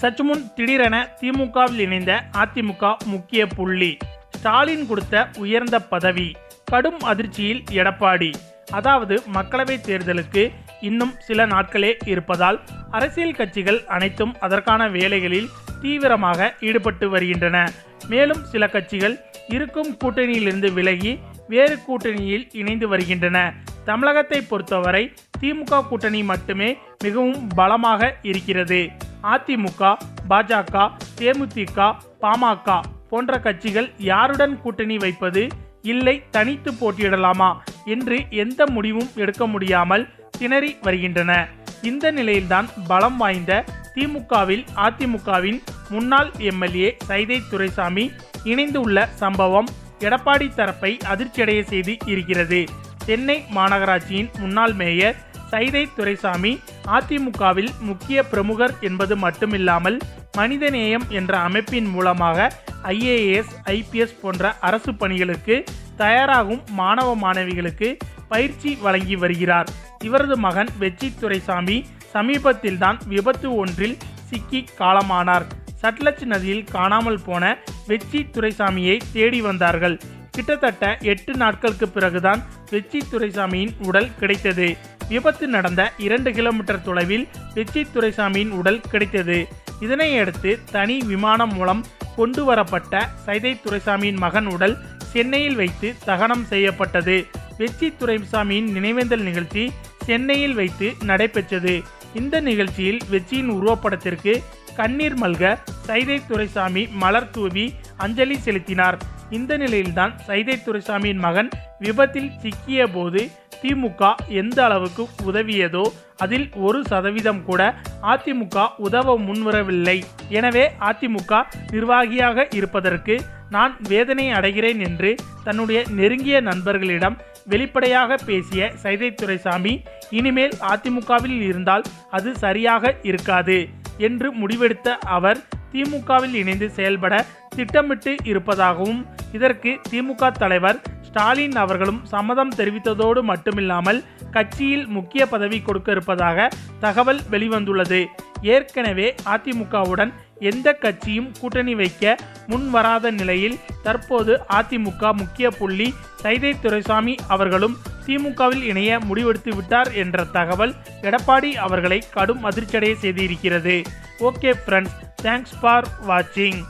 சற்று முன் திடீரென திமுகவில் இணைந்த அதிமுக முக்கிய புள்ளி. ஸ்டாலின் கொடுத்த உயர்ந்த பதவி கடும் அதிர்ச்சியில் எடப்பாடி. அதாவது மக்களவைத் தேர்தலுக்கு இன்னும் சில நாட்களே இருப்பதால் அரசியல் கட்சிகள் அனைத்தும் அதற்கான வேலைகளில் தீவிரமாக ஈடுபட்டு வருகின்றன. மேலும் சில கட்சிகள் இருக்கும் கூட்டணியிலிருந்து விலகி வேறு கூட்டணியில் இணைந்து வருகின்றன. தமிழகத்தை பொறுத்தவரை திமுக கூட்டணி மட்டுமே மிகவும் பலமாக இருக்கிறது. அதிமுக பாஜக தேமுதிக பாமக போன்ற கட்சிகள் யாருடன் கூட்டணி வைப்பது இல்லை தனித்து போட்டியிடலாமா என்று எந்த முடிவும் எடுக்க முடியாமல் திணறி வருகின்றன. இந்த நிலையில்தான் பலம் வாய்ந்த திமுகவில் அதிமுகவின் முன்னாள் எம்எல்ஏ சைதை துரைசாமி இணைந்துள்ள சம்பவம் எடப்பாடி தரப்பை அதிர்ச்சியடைய செய்து இருக்கிறது. சென்னை மாநகராட்சியின் முன்னாள் மேயர் சைதை துரைசாமி அதிமுகவில் முக்கிய பிரமுகர் என்பது மட்டுமில்லாமல் மனிதநேயம் என்ற அமைப்பின் மூலமாக ஐஏஎஸ் ஐபிஎஸ் போன்ற அரசு பணிகளுக்கு தயாராகும் மாணவ மாணவிகளுக்கு பயிற்சி வழங்கி வருகிறார். இவரது மகன் வெற்றி துரைசாமி சமீபத்தில்தான் விபத்து ஒன்றில் சிக்கி காலமானார். சட்லஜ் நதியில் காணாமல் போன வெச்சி துரைசாமியை தேடி வந்தார்கள். கிட்டத்தட்ட எட்டு நாட்களுக்கு பிறகுதான் வெச்சி துரைசாமியின் உடல் கிடைத்தது. விபத்து நடந்த இரண்டு கிலோமீட்டர் தொலைவில் வெச்சி துரைசாமியின் உடல் கிடைத்தது. இதனையடுத்து தனி விமானம் மூலம் கொண்டு வரப்பட்ட சைதை துரைசாமியின் மகன் உடல் சென்னையில் வைத்து தகனம் செய்யப்பட்டது. வெச்சி துரைசாமியின் நினைவேந்தல் நிகழ்ச்சி சென்னையில் வைத்து நடைபெற்றது. இந்த நிகழ்ச்சியில் வெச்சியின் உருவப்படத்திற்கு கண்ணீர் மல்க சைதை துரைசாமி மலர் தூவி அஞ்சலி செலுத்தினார். இந்த நிலையில்தான் சைதை துரைசாமியின் மகன் விபத்தில் சிக்கிய போது திமுக எந்த அளவுக்கு உதவியதோ அதில் ஒரு சதவீதம் கூட அதிமுக உதவ முன்வரவில்லை. எனவே அதிமுக நிர்வாகியாக இருப்பதற்கு நான் வேதனை அடைகிறேன் என்று தன்னுடைய நெருங்கிய நண்பர்களிடம் வெளிப்படையாக பேசிய சைதை துரைசாமி இனிமேல் அதிமுகவில் இருந்தால் அது சரியாக இருக்காது என்று முடிவெடுத்த அவர் திமுகவில் இணைந்து செயல்பட திட்டமிட்டு இருப்பதாகவும் இதற்கு திமுக தலைவர் ஸ்டாலின் அவர்களும் சம்மதம் தெரிவித்ததோடு மட்டுமில்லாமல் கட்சியில் முக்கிய பதவி கொடுக்க இருப்பதாக தகவல் வெளிவந்துள்ளது. ஏற்கனவே அதிமுகவுடன் எந்த கட்சியும் கூட்டணி வைக்க முன்வராத நிலையில் தற்போது அதிமுக முக்கிய புள்ளி சைதை துரைசாமி அவர்களும் திமுகவில் இணைய முடிவெடுத்து விட்டார் என்ற தகவல் எடப்பாடி அவர்களை கடும் அதிர்ச்சியடைய செய்திருக்கிறது. ஓகே ஃப்ரெண்ட்ஸ் தேங்க்ஸ் ஃபார் வாட்சிங்